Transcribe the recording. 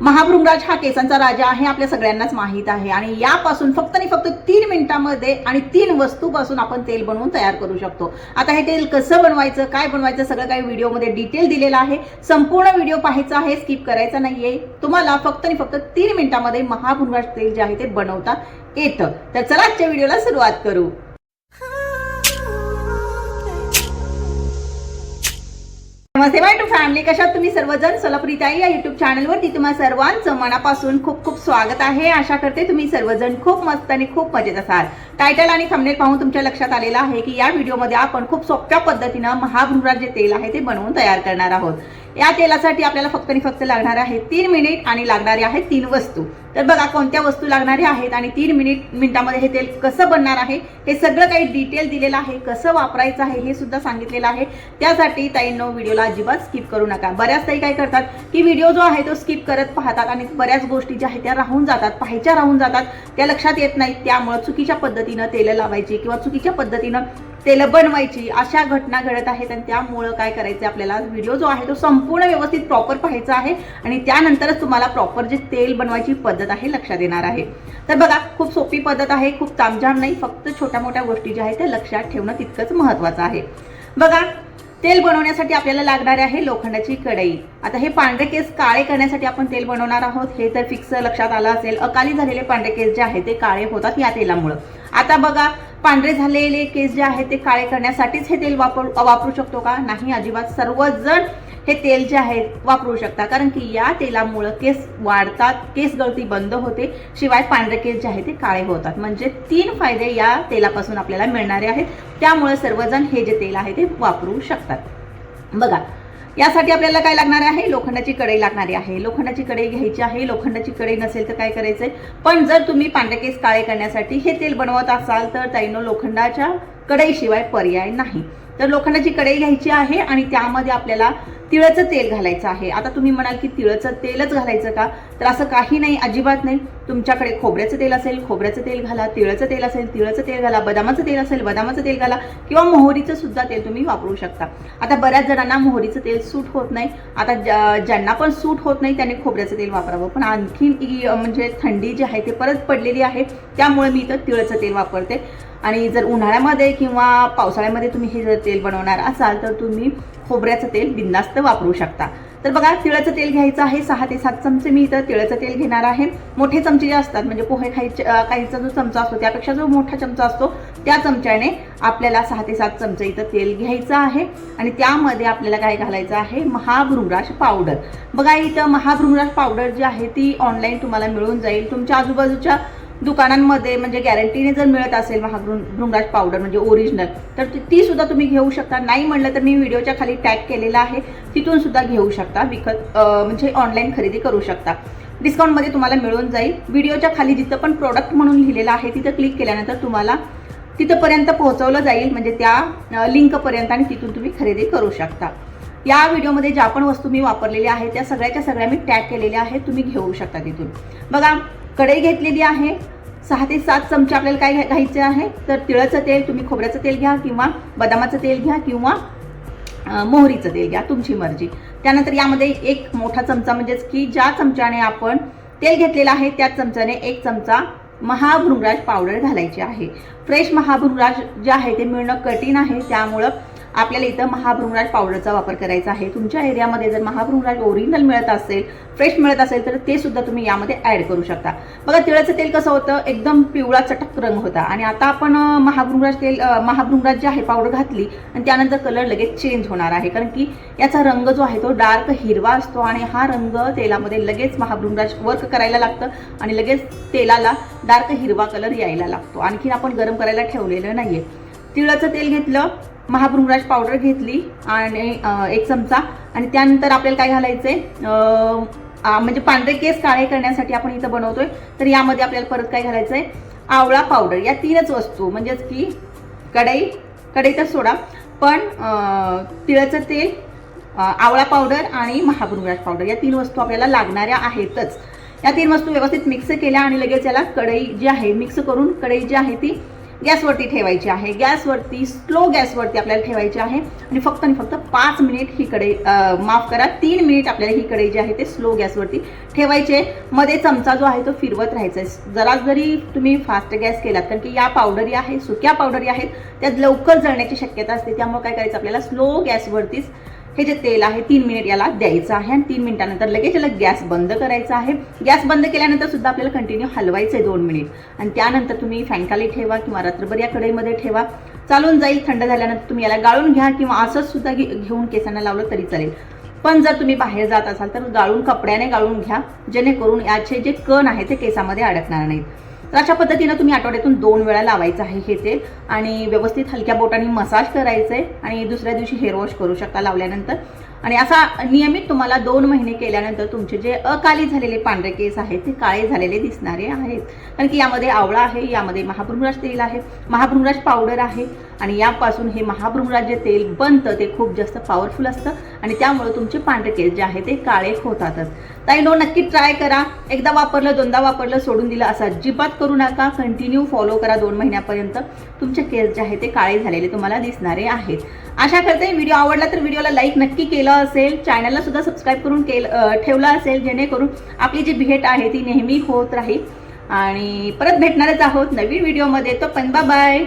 महाभृंगराज हा केसांचा राजा आहे आपल्या सगळ्यांनाच माहीत आहे. आणि यापासून फक्त आणि फक्त तीन मिनिटांमध्ये आणि तीन वस्तूपासून आपण तेल बनवून तयार करू शकतो. आता हे तेल कसं बनवायचं काय बनवायचं सगळं काही व्हिडिओमध्ये डिटेल दिलेलं आहे. संपूर्ण व्हिडिओ पाहायचा आहे स्किप करायचा नाहीये. तुम्हाला फक्त आणि फक्त तीन मिनिटांमध्ये महाभृंगराज तेल जे आहे ते बनवता येतं. तर चला आजच्या व्हिडिओला सुरुवात करू. नमस्ते बाय टू फॅमिली कशात तुम्ही सर्वजण? सोलापुरी ताई या युट्यूब चॅनलवरती तुम्हा सर्वांचं मनापासून खूप खूप स्वागत आहे. आशा करते तुम्ही सर्वजण खूप मस्त आणि खूप मजेत असाल. टायटल आणि थंबनेल पाहून तुमच्या लक्षात आलेलं आहे की या व्हिडिओमध्ये आपण खूप सोप्या पद्धतीनं महाभृंगराज जे तेल आहे ते बनवून तयार करणार आहोत. या तेलासाठी आपल्याला फक्त आणि फक्त लागणार आहे तीन मिनिट आणि लागणारे आहेत तीन वस्तू. तर बघा कोणत्या वस्तू लागणाऱ्या आहेत आणि तीन मिनिट मिनिटामध्ये हे तेल कसं बनणार आहे हे सगळं काही डिटेल दिलेलं आहे कसं वापरायचं आहे हे सुद्धा सांगितलेलं आहे. त्यासाठी ताईंनो व्हिडिओला अजिबात स्किप करू नका. बऱ्याच ताई काय करतात की व्हिडिओ जो आहे तो स्किप करत पाहतात आणि बऱ्याच गोष्टी ज्या आहेत त्या राहून जातात पाहायच्या राहून जातात त्या लक्षात येत नाहीत. त्यामुळं चुकीच्या पद्धतीनं तेल लावायची किंवा चुकीच्या पद्धतीनं तेलं बनवायची अशा घटना घडत आहेत आणि त्यामुळं काय करायचं आपल्याला? व्हिडिओ जो आहे तो संपूर्ण व्यवस्थित प्रॉपर पाहायचा आहे आणि त्यानंतरच तुम्हाला प्रॉपर जे तेल बनवायची पद्धत आहे लक्षात येणार आहे. तर बघा खूप सोपी पद्धत आहे खूप तामझाम नाही फक्त छोट्या मोठ्या गोष्टी ज्या आहेत त्या लक्षात ठेवणं तितकंच महत्त्वाचं आहे. बघा तेल बनवण्यासाठी आपल्याला लागणार आहे लोखंडाची कढई. आता हे पांढरे केस काळे करण्यासाठी आपण तेल बनवणार आहोत. हे तर फिक्स लक्षात आलं असेल. अकाली झालेले पांढरे केस जे आहेत ते काळे होतात या तेलामुळं. आता बघा पांढरे झालेले केस जे आहेत ते काळे करण्यासाठीच हे तेल वापर वापरू शकतो का? नाही अजिबात. सर्वजण हे तेल जे आहे वापरू शकता. कारण की या तेलामुळं केस वाढतात केस गळती बंद होते शिवाय पांढरे केस जे आहे ते काळे होतात. म्हणजे तीन फायदे या तेलापासून आपल्याला मिळणारे आहेत. त्यामुळे सर्वजण हे जे तेल आहे ते वापरू शकतात. बघा यासाठी आपल्याला काय लागणार आहे? लोखंडाची कढई लागणारी आहे. लोखंडाची कढई घ्यायची आहे. लोखंडाची कढई नसेल तर काय करायचंय? पण जर तुम्ही पांढरे केस काळे करण्यासाठी हे तेल बनवत असाल तर ताईनो लोखंडाच्या कढईशिवाय पर्याय नाही. तर लोखंडाची कढई घ्यायची आहे आणि त्यामध्ये आपल्याला तिळाचं तेल घालायचं आहे. आता तुम्ही म्हणाल की तिळाचं तेलच घालायचं का? तर असं काही नाही अजिबात नाही. तुमच्याकडे खोबऱ्याचं तेल असेल खोबऱ्याचं तेल घाला तिळाचं तेल असेल तिळाचं तेल घाला बदामाचं तेल असेल बदामाचं तेल घाला किंवा मोहरीचं सुद्धा तेल तुम्ही वापरू शकता. आता बऱ्याच जणांना मोहरीचं तेल सूट होत नाही. आता ज्या- ज्यांना पण सूट होत नाही त्यांनी खोबऱ्याचं तेल वापरावं. पण आणखीन म्हणजे थंडी जी आहे ते परत पडलेली आहे त्यामुळे मी इथं तिळाचं तेल वापरते. आणि जर उन्हाळ्यामध्ये किंवा पावसाळ्यामध्ये तुम्ही हे जर तेल बनवणार असाल तर तुम्ही खोबऱ्याचं तेल बिंदास्त वापरू शकता. तर बघा तिळाचं तेल घ्यायचं आहे सहा ते सात चमचे मी इथं तिळाचं तेल घेणार आहे. मोठे चमचे जे असतात म्हणजे पोहे खायचे काहीचा खायचा जो चमचा असतो त्यापेक्षा जो मोठा चमचा असतो त्या चमच्याने आपल्याला सहा ते सात चमचे इथं तेल घ्यायचं आहे. आणि त्यामध्ये आपल्याला काय घालायचं आहे? महाभृंगराश पावडर. बघा इथं महाभृंगराश पावडर जी आहे ती ऑनलाईन तुम्हाला मिळून जाईल. तुमच्या आजूबाजूच्या दुकानांमध्ये म्हणजे गॅरंटीने जर मिळत असेल महाभृ भृंगराज पावडर म्हणजे ओरिजिनल तर ती- सुद्धा तुम्ही घेऊ शकता. नाही म्हणलं तर मी व्हिडिओच्या खाली टॅग केलेला आहे. तिथून सुद्धा घेऊ शकता. विकत म्हणजे ऑनलाईन खरेदी करू शकता. डिस्काउंटमध्ये तुम्हाला मिळून जाईल. व्हिडिओच्या खाली जिथं पण प्रोडक्ट म्हणून लिहिलेलं आहे तिथं क्लिक केल्यानंतर तुम्हाला तिथंपर्यंत पोहोचवलं जाईल. म्हणजे त्या लिंकपर्यंत आणि तिथून तुम्ही खरेदी करू शकता. या व्हिडिओमध्ये ज्या पण वस्तू मी वापरलेल्या आहेत त्या सगळ्याच्या सगळ्या मी टॅग केलेल्या आहेत. तुम्ही घेऊ शकता तिथून. बघा कढई घेतलेली आहे. सहा ते सात चमचे आपल्याला काय घ्यायचे आहे. तर तिळाचं तेल तुम्ही खोबऱ्याचं तेल घ्या किंवा बदामाचं तेल घ्या किंवा मोहरीचं तेल घ्या तुमची मर्जी. त्यानंतर यामध्ये एक मोठा चमचा म्हणजेच की ज्या चमच्याने आपण तेल घेतलेलं आहे त्या चमच्याने एक चमचा महाभृंगराज पावडर घालायची आहे. फ्रेश महाभृंगराज जे आहे ते मिळणं कठीण आहे. त्यामुळं आपल्याला इथं महाभृंगराज पावडरचा वापर करायचा आहे. तुमच्या एरियामध्ये जर महाभृंगराज ओरिजिनल मिळत असेल फ्रेश मिळत असेल तर ते सुद्धा तुम्ही यामध्ये ॲड करू शकता. बघा तिळाचं तेल कसं होतं? एकदम पिवळा चटक रंग होता. आणि आता आपण महाभृंगराज तेल महाभृंगराज जे आहे पावडर घातली आणि त्यानंतर कलर लगेच चेंज होणार आहे. कारण की याचा रंग जो आहे तो डार्क हिरवा असतो आणि हा रंग तेलामध्ये लगेच महाभृंगराज वर्क करायला लागतं आणि लगेच तेलाला डार्क हिरवा कलर यायला लागतो. आणखीन आपण गरम करायला ठेवलेलं नाहीये. तिळाचं तेल घेतलं महाभृंगराज पावडर घेतली आणि एक चमचा. आणि त्यानंतर आपल्याला काय घालायचं आहे म्हणजे पांढरे केस काळे करण्यासाठी आपण इथं बनवतोय. तर यामध्ये आपल्याला परत काय घालायचं आहे आवळा पावडर. या तीनच वस्तू. म्हणजेच की कढई कढई तर सोडा पण तिळाचं तेल आवळा पावडर आणि महाभृंगराज पावडर. या तीन वस्तू आपल्याला लागणाऱ्या आहेतच. या तीन वस्तू व्यवस्थित मिक्स केल्या आणि लगेच याला कढई जी आहे मिक्स करून कढई जी आहे ती गॅसवरती ठेवायची आहे. गॅसवरती स्लो गॅसवरती आपल्याला ठेवायची आहे. आणि फक्त आणि फक्त पाच मिनिट ही कडे माफ करा तीन मिनिट आपल्याला ही कडे जी आहे ते स्लो गॅसवरती ठेवायचे. मध्ये चमचा जो आहे तो फिरवत राहायचा आहे. जरा जरी तुम्ही फास्ट गॅस केलात कारण की या पावडरी आहे सुक्या पावडरी आहेत त्यात लवकर जळण्याची शक्यता असते. त्यामुळे काय करायचं? आपल्याला स्लो गॅसवरतीच हे जे तेल आहे तीन मिनिट याला द्यायचं आहे आणि तीन मिनिटानंतर लगेच याला गॅस बंद करायचा आहे. गॅस बंद केल्यानंतर सुद्धा आपल्याला कंटिन्यू हलवायचं आहे दोन मिनिट आणि त्यानंतर तुम्ही फॅनखाली ठेवा किंवा रात्रभर या कढईमध्ये ठेवा. चालून जाईल थंड झाल्यानंतर तुम्ही याला गाळून घ्या किंवा असंच सुद्धा घे- घेऊन केसांना लावलं तरी चालेल. पण जर तुम्ही बाहेर जात असाल तर गाळून कपड्याने गाळून घ्या. जेणेकरून याचे जे कण आहे ते केसामध्ये अडकणार नाहीत. तर अशा पद्धतीनं तुम्ही आठवड्यातून दोन वेळा लावायचं आहे हे तेल आणि व्यवस्थित हलक्या बोटाने मसाज करायचं आहे आणि दुसऱ्या दिवशी हेअर वॉश करू शकता लावल्यानंतर. आणि असा नियमित तुम्हाला दोन महिने केल्यानंतर तुमचे जे अकाली झालेले पांढरे केस आहेत ते काळे झालेले दिसणारे आहेत. कारण की यामध्ये आवळा आहे यामध्ये महाभृंगराज तेल आहे. महाभृंगराज पावडर आहे आणि यापासून हे महाभृंगराज जे तेल बनतं ते खूप जास्त पॉवरफुल असतं आणि त्यामुळे तुमचे पांढरे केस जे आहे ते काळे होतातच. ताई नो नक्की ट्राय करा. एकदा वापरलं दोनदा वापरलं सोडून दिलं असं अजिबात करू नका. कंटिन्यू फॉलो करा दोन महिन्यापर्यंत. तुमचे केस जे आहे ते काळे झालेले तुम्हाला दिसणारे आहेत. आशा करते व्हिडिओ आवडला तर व्हिडिओला लाईक नक्की केलं. असेल चॅनलला सुद्धा सबस्क्राईब करून केलं ठेवलं असेल जेणेकरून आपली जी भेट आहे ती नेहमी होत राहील. आणि परत भेटणारच आहोत नवीन व्हिडिओमध्ये तो पण बाय